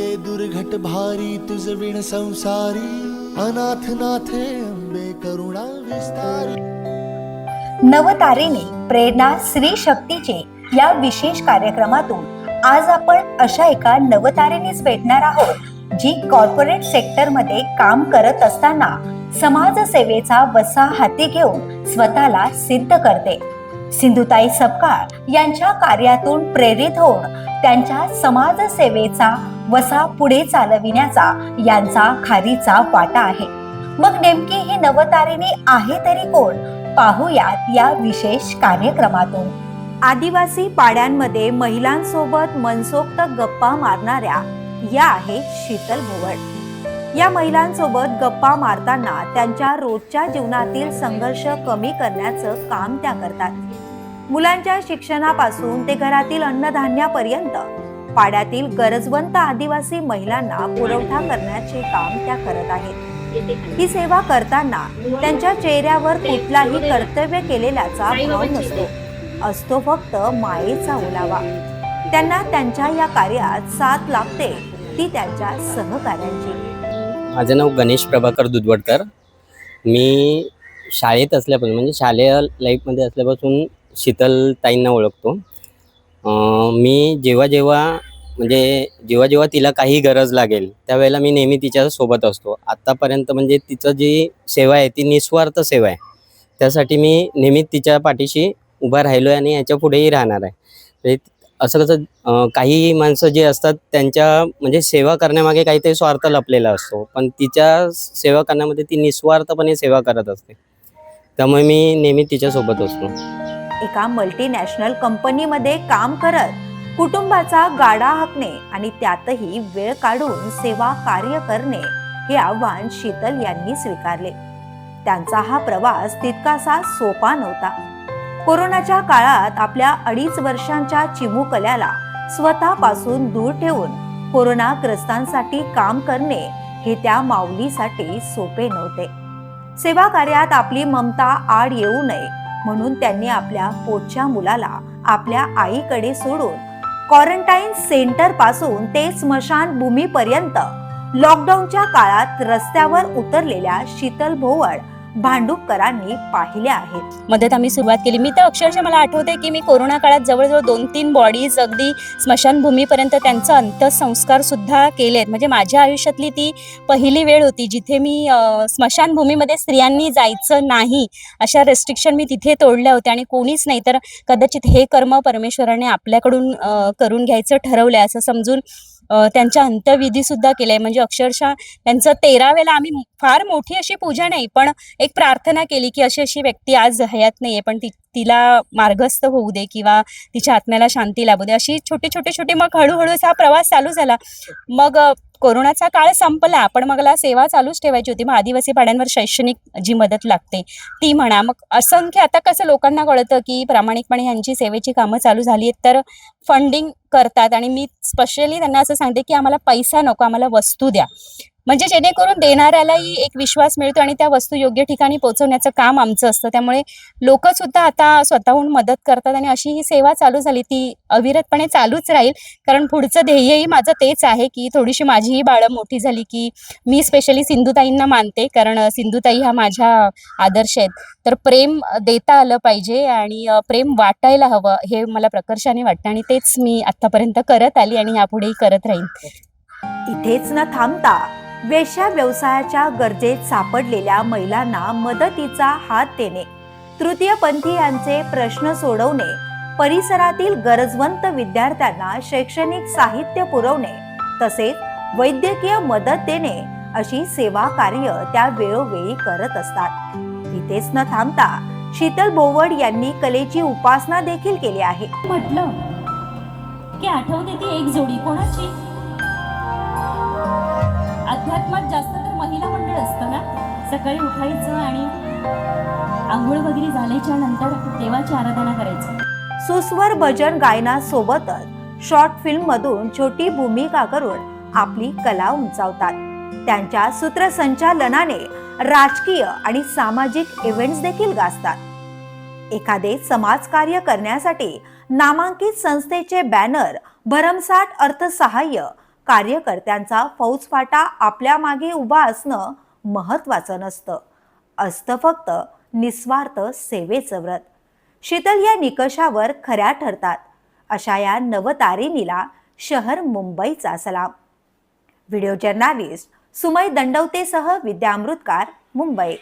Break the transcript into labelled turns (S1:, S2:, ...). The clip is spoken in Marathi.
S1: लागे दुर्घट भारी तुझ विण संसारी अनाथ नाथे अंबे करुणा विस्तारी.
S2: नवतारिणी प्रेरणा श्री शक्तीचे या विशेष कार्यक्रमातून आज आपण अशा एका नवतारेनेच भेटणार आहोत जी कॉर्पोरेट सेक्टरमध्ये काम करत असताना समाजसेवेचा वसा हाती घेऊन स्वतःला सिद्ध करते. सिंधुताई सपकाळ यांच्या कार्यातून प्रेरित होऊन त्यांच्या समाजसेवेचा वसा पुढे चालविण्याचा यांचा खारीचा वाटा आहे. मग नेमकी ही नवतारिणी आहे तरी कोण? पाहुयात या विशेष कार्यक्रमातून. आदिवासी पाड्यांमध्ये महिलांसोबत मनसोक्त गप्पा मारणाऱ्या या आहे शीतल भोवड या महिलांसोबत गप्पा मारताना त्यांच्या रोजच्या जीवनातील संघर्ष कमी करण्याचं काम त्या करतात. मुलांच्या शिक्षणापासून ते घरातील अन्नधान्यापर्यंत पाड्यातील गरजवंत आदिवासी महिलांना पुरवठा करण्याचे काम त्या करत आहेत. ही सेवा करताना त्यांच्या चेहऱ्यावर कुठलाही कर्तव्य केलेल्याचा भाव नसतो. असतो फक्त मायेचा ओलावा. त्यांना त्यांच्या या कार्यात साथ लागते ती त्यांच्या सहकार्यांची
S3: माझं नाव गणेश प्रभाकर दुधवडकर. मी शाळेत असल्यापासून म्हणजे शालेय लाईफमध्ये असल्यापासून शीतलताईंना ओळखतो. मी जेव्हा जेव्हा म्हणजे जेव्हा जेव्हा तिला काही गरज लागेल त्यावेळेला मी नेहमी तिच्या सोबत असतो. आत्तापर्यंत म्हणजे तिचं जी सेवा आहे ती निस्वार्थ सेवा आहे. त्यासाठी मी नेहमी तिच्या पाठीशी उभा राहिलो आहे आणि याच्या पुढेही राहणार आहे. म्हणजे असं कसं काही माणसं जे असतात त्यांच्या म्हणजे सेवा करण्यामागे काहीतरी स्वार्थ लपलेला असतो. पण तिच्या सेवा करण्यामध्ये ती निस्वार्थपणे सेवा करत असते. त्यामुळे मी नेहमी तिच्यासोबत असतो.
S2: एका मल्टीनॅशनल कंपनीमध्ये काम करत कुटुंबाचा गाडा हाकणे आणि त्यातही वेळ काढून सेवा कार्य करणे हे आव्हान शीतल यांनी स्वीकारले. त्यांचा हा प्रवास तितकासा सोपा नव्हता. कोरोनाच्या काळात आपल्या अडीच वर्षांच्या चिमुकल्याला स्वतःपासून दूर ठेवून कोरोनाग्रस्तांसाठी काम करणे हे त्या माऊलीसाठी सोपे नव्हते. सेवा कार्यात आपली ममता आड येऊ नये म्हणून त्यांनी आपल्या पोटच्या मुलाला आपल्या आईकडे सोडून क्वारंटाईन सेंटरपासून ते स्मशान भूमीपर्यंत लॉकडाऊनच्या काळात रस्त्यावर उतरलेल्या शीतल भोवळ भांडुपकरांनी पाहिल्या आहेत.
S4: मदत आम्ही सुरुवात केली. मी तर अक्षरशः मला आठवते की मी कोरोना काळात जवळजवळ दोन तीन बॉडीज अगदी स्मशानभूमीपर्यंत त्यांचा अंत्यसंस्कार सुद्धा केलेत. म्हणजे माझ्या आयुष्यातली ती पहिली वेळ होती जिथे मी स्मशानभूमीमध्ये स्त्रियांनी जायचं नाही अशा रेस्ट्रिक्शन मी तिथे तोडल्या होत्या आणि कोणीच नाही. तर कदाचित हे कर्म परमेश्वराने आपल्याकडून करून घ्यायचं ठरवलं असं समजून त्यांच्या अंत्यविधी सुद्धा केलंय म्हणजे अक्षरशः त्यांचं तेरावेला आम्ही फार मोठी अशी पूजा नाही पण एक प्रार्थना केली की अशी अशी व्यक्ती आज हयात नाहीये पण ती तिला मार्गस्थ होऊ दे किंवा तिच्या आत्म्याला शांती लाभू दे. अशी छोटे छोटे छोटे मग हळूहळू हा प्रवास चालू झाला. मग कोरोनाचा काळ संपला पण मग मला सेवा चालूच ठेवायची होती. मग आदिवासी पाड्यांवर शैक्षणिक जी मदत लागते ती म्हणा. मग असंख्य आता कसं लोकांना कळतं की प्रामाणिकपणे ह्यांची सेवेची कामं चालू झाली आहेत तर फंडिंग करतात. आणि मी स्पेशली त्यांना असं सांगते की आम्हाला पैसा नको आम्हाला वस्तू द्या. म्हणजे जेणेकरून देणाऱ्यालाही एक विश्वास मिळतो आणि त्या वस्तू योग्य ठिकाणी पोहोचवण्याचं काम आमचं असतं. त्यामुळे लोक सुद्धा आता स्वतःहून मदत करतात आणि अशी ही सेवा चालू झाली. ती अविरतपणे चालूच राहील. कारण पुढचं ध्येयही माझं तेच आहे की थोडीशी माझीही बाळं मोठी झाली की मी स्पेशली सिंधुताईंना मानते. कारण सिंधुताई हा माझ्या आदर्श आहेत. तर प्रेम देता आलं पाहिजे आणि प्रेम वाटायला हवं हे मला प्रकर्षाने वाटतं आणि तेच मी आत्तापर्यंत करत आली आणि यापुढेही करत राहील
S2: इथेच न थांबता वेश्या व्यवसायाच्या गरजेत सापडलेल्या महिलांना मदतीचा हात देणे. तृतीयपंथीयांचे प्रश्न सोडवणे. परिसरातील गरजवंत विद्यार्थ्यांना शैक्षणिक साहित्य पुरवणे तसेच वैद्यकीय मदत देणे अशी सेवा कार्य त्या वेळोवेळी करत असतात. इथेच न थांबता शीतल बोवड यांनी कलेची उपासना देखील केली आहे.
S4: म्हटलं की आठवते ती एक जोडी कोणाची? जास्त तर महिला मंडळ असतं ना? सकाळी उठायचं आणि आंघोळ वगैरे झाल्याच्यानंतर देवाची आराधना करायचं.
S2: सुस्वर भजन गायनासोबतच शॉर्ट फिल्म मधून छोटी भूमिका करून आपली कला उंचावतात. त्यांच्या सूत्रसंचालनाने राजकीय आणि सामाजिक इव्हेंट्स देखील गाजतात. एखादे समाजकार्य करण्यासाठी नामांकित संस्थेचे बॅनर भरमसाठ अर्थसहाय्य कार्यकर्त्यांचा फौजफाटा आपल्या मागे उभा असणं महत्वाचं नसतं. असतं फक्त निस्वार्थ सेवेचं व्रत. शीतल या निकषावर खऱ्या ठरतात. अशा या नवतारिणीला शहर मुंबईचा सलाम. व्हिडिओ जर्नालिस्ट सुमय दंडवतेसह विद्यामृतकार मुंबई.